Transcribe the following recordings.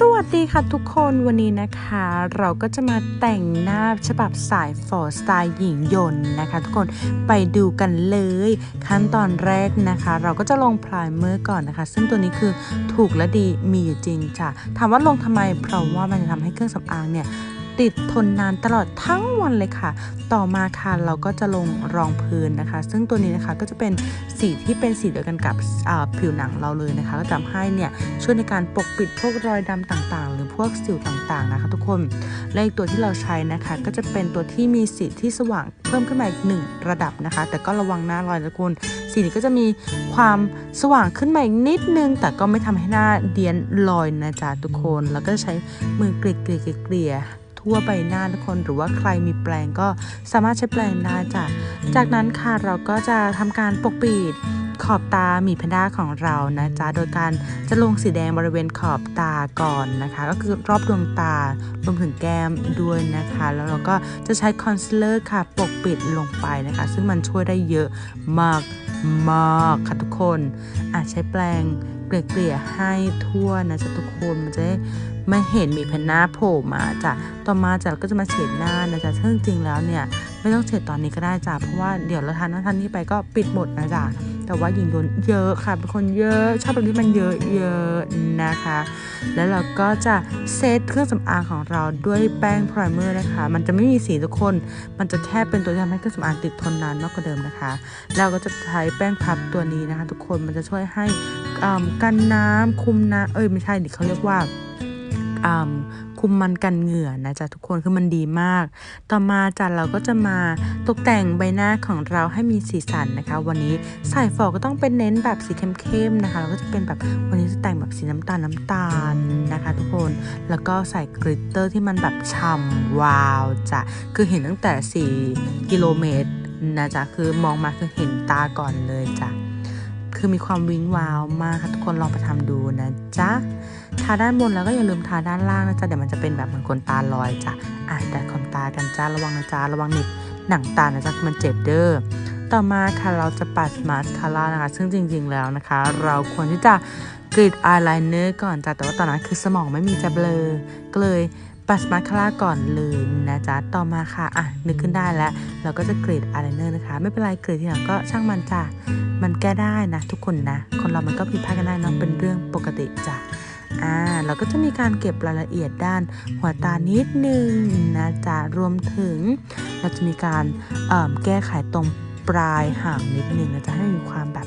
สวัสดีค่ะทุกคนวันนี้นะคะ เราก็จะมาแต่งหน้าฉบับสายฟอร์สไตล์หญิงยนต์นะคะ ทุกคนไปดูกันเลย ขั้นตอนแรกนะคะ เราก็จะลงพรายเมอร์ก่อนนะคะ ซึ่งตัวนี้คือถูกและดีมีอยู่จริงจ้ะถามว่าลงทำไมเพราะว่ามันจะทำให้เครื่องสำอางเนี่ย ติดทนนานตลอดทั้งวันเลยค่ะ ต่อมาค่ะเราก็จะลงรองพื้นนะคะ ซึ่งตัวนี้นะคะก็จะเป็นสีที่เป็นสีเดียวกันกับผิวหนังเราเลยนะคะ ก็ทำให้เนี่ยช่วยในการปกปิดพวกรอยดำต่างๆ หรือพวกสิวต่างๆนะคะทุกคน และอีกตัวที่เราใช้นะคะ ก็จะเป็นตัวที่มีสีที่สว่างเพิ่มขึ้นมาอีกหนึ่งระดับนะคะ แต่ก็ระวังหน้ารอยนะคุณสีนี้ก็จะมีความสว่างขึ้นมาอีกนิดนึง แต่ก็ไม่ทำให้หน้าเดียนลอยนะจ๊ะทุกคน แล้วก็จะใช้มือเกลี่ยเกลี่ยเกลี่ย ทั่วใบหน้าทุกคนหรือว่าใครมีแปรงก็สามารถใช้แปรงได้จ้ะจากนั้นค่ะเราก็จะทำการปกปิดขอบตาหมีแพนด้าของเรานะจ๊ะ โดยการจะลงสีแดงบริเวณขอบตาก่อนนะคะ ก็คือรอบดวงตารวมถึงแก้มด้วยนะคะ แล้วเราก็จะใช้คอนซีลเลอร์ค่ะ ปกปิดลงไปนะคะ ซึ่งมันช่วยได้เยอะมากมากค่ะทุกคนอาจใช้แปรง เกลี่ยให้ทั่วนะจ๊ะทุกคนมันจะได้ไม่เห็นมีแผ่นหน้าโผล่มาจ้ะต่อมาจ้ะเราก็จะมาเฉดหน้านะจ๊ะซึ่งจริงแล้วเนี่ยไม่ต้องเฉดตอนนี้ก็ได้จ้ะเพราะว่าเดี๋ยวเราทานนั้นทานนี้ไปก็ปิดหมดนะจ๊ะแต่ว่าหญิงโดนเยอะค่ะเป็นคนเยอะชอบแบบที่มันเยอะเยอะนะคะ แล้วเราก็จะเซตเครื่องสำอางของเราด้วยแป้งพรายเมอร์นะคะ มันจะไม่มีสีทุกคน มันจะแค่เป็นตัวที่ทำให้เครื่องสำอางติดทนนานมากกว่าเดิมนะคะ เราก็จะใช้แป้งพับตัวนี้นะคะ ทุกคนมันจะช่วยให้ กันน้ำคุมน้ำเอ้ยไม่ใช่ดิเขาเรียกว่าคุมมันกันเหงื่อนะจ๊ะทุกคนคือมันดีมาก ต่อมาจ้ะเราก็จะมาตกแต่งใบหน้าของเราให้มีสีสันนะคะ วันนี้ใส่ฟอกก็ต้องเป็นเน้นแบบสีเข้มๆนะคะแล้วก็จะเป็นแบบวันนี้จะแต่งแบบสีน้ำตาลน้ำตาลนะคะ ทุกคนแล้วก็ใส่กริตเตอร์ที่มันแบบฉ่ำวาวจ้ะคือเห็นตั้งแต่ 4 กิโลเมตรนะจ๊ะคือมองมาคือเห็นตาก่อนเลยจ้ะ คือมีความวิ้งว้าวมากค่ะทุกคนลองไปทำดูนะจ๊ะทาด้านบนแล้วก็อย่าลืมทาด้านล่างนะจ๊ะเดี๋ยวมันจะเป็นแบบเหมือนคนตาลอยจ้ะอะแต่ขนตากันจ้าระวังนะจ๊ะระวังหนิบหนังตานะจ๊ะมันเจ็บเด้อต่อมาค่ะเราจะปัดมาสคาร่านะคะ ซึ่งจริงๆแล้วนะคะ เราควรที่จะกรีดอายไลเนอร์ก่อนจ้ะแต่ว่าตอนนั้นคือสมองไม่มีจะเบลอก็เลย ปัดมาคาร่าก่อนเลยนะจ๊ะ ต่อมาค่ะ อะ นึกขึ้นได้แล้ว เราก็จะกรีดอายไลเนอร์นะคะ ไม่เป็นไรกรีดทีหลังก็ช่างมันจ้ะ มันแก้ได้นะ ทุกคนนะ คนเรามันก็ผิดพลาดกันได้เนอะเป็นเรื่องปกติจ้ะอ่าเราก็จะมีการเก็บรายละเอียดด้านหัวตานิดนึงนะจ๊ะ รวมถึง เราจะมีการแก้ไขตรงปลายหางนิดนึงนะจ๊ะให้มีความแบบ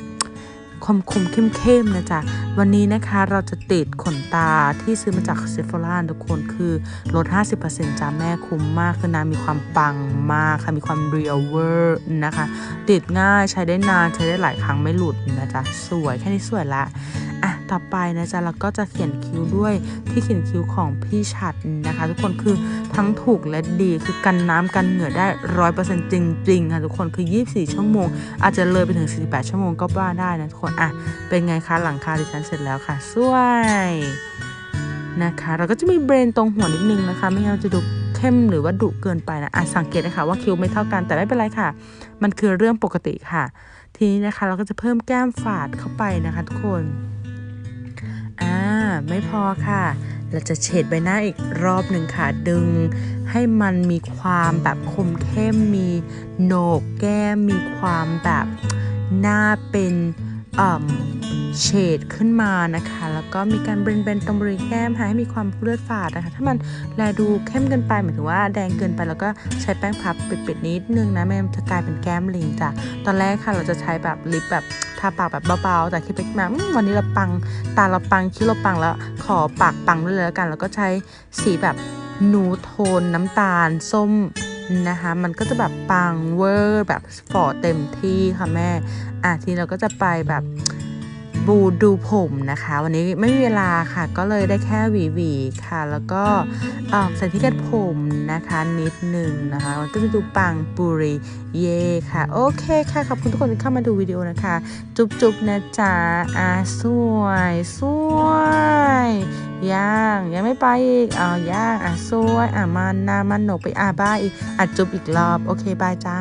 คมคมเข้มเข้มๆนะจ๊ะ วันนี้นะคะเราจะติดขนตาที่ซื้อมาจากเซฟ h ร r ทุกคนคือลด 50%จ้าแม่คุ้มมากคือนางมีความปังมากค่ะ มีความเรียลเวอร์นะคะ ติดง่ายใช้ได้นาน ใช้ได้หลายครั้งไม่หลุดนะจ๊ะ สวยแค่นี้สวยละอะต่อไปนะจ๊ะเราก็จะเขียนคิ้วด้วยที่เขียนคิ้วของพี่ชัดนะคะ ทุกคนคือ ทั้งถูกและดีคือกันน้ำกันเหงื่อได้ร้อยเปอร์เซ็นต์จริงๆค่ะทุกคนคือ 24 ชั่วโมง อาจจะเลยไปถึง 48 ชั่วโมงก็ว่าได้นะทุกคนอะเป็นไงคะหลังคาดิฉันเสร็จแล้วค่ะสวยนะคะเราก็จะมีเบรนตรงหัวนิดนึงนะคะ ไม่งั้นจะดูเข้มหรือว่าดุเกินไปนะอะสังเกตนะคะว่าคิ้วไม่เท่ากันแต่ไม่เป็นไรค่ะ มันคือเรื่องปกติค่ะ ทีนี้นะคะเราก็จะเพิ่มแก้มฝาดเข้าไปนะคะ ทุกคนอ่าไม่พอค่ะ เราจะเฉดใบหน้าอีกรอบหนึ่งค่ะดึง ให้มันมีความแบบคมเข้มมีโหนกแก้มมีความแบบหน้าเป็นอ่อ เฉดขึ้นมานะคะ แล้วก็มีการเบรนตรงบริเวณแก้มให้มีความเลือดฝาดนะคะ ถ้ามันแลดูเข้มเกินไปหมายถึงว่าแดงเกินไปแล้วก็ใช้แป้งพับปิดๆนิดนึงนะไม่จะกลายเป็นแก้มลิงจ้ะตอนแรกค่ะเราจะใช้แบบลิปแบบทาปากแบบเบาๆแต่คิดไปมาวันนี้เราปังตาเราปังคิ้วเราปังแล้วขอปากปังด้วยเลยแล้วกัน แล้วก็ใช้สีแบบนูโทนน้ำตาลส้มนะคะมันก็จะแบบปังเวอร์แบบฟอเต็มที่ค่ะแม่ อะทีเราก็จะไปแบบ บูดูผมนะคะ วันนี้ไม่มีเวลาค่ะ ก็เลยได้แค่หวีหวีค่ะ แล้วก็อ่อใส่ที่กัดผมนะคะ นิดหนึ่งนะคะมันก็จะดูปังปุริเย่ค่ะ โอเคค่ะขอบคุณทุกคนที่เข้ามาดูวิดีโอนะคะ จุ๊บจุ๊บนะจ๊ะอะสวยสวยย่างยังไม่ไปอีกอ่าย่างอะสวยอะมันนามันหนกไปอะบ้าอีกอะจุ๊บอีกรอบ โอเคบายจ้า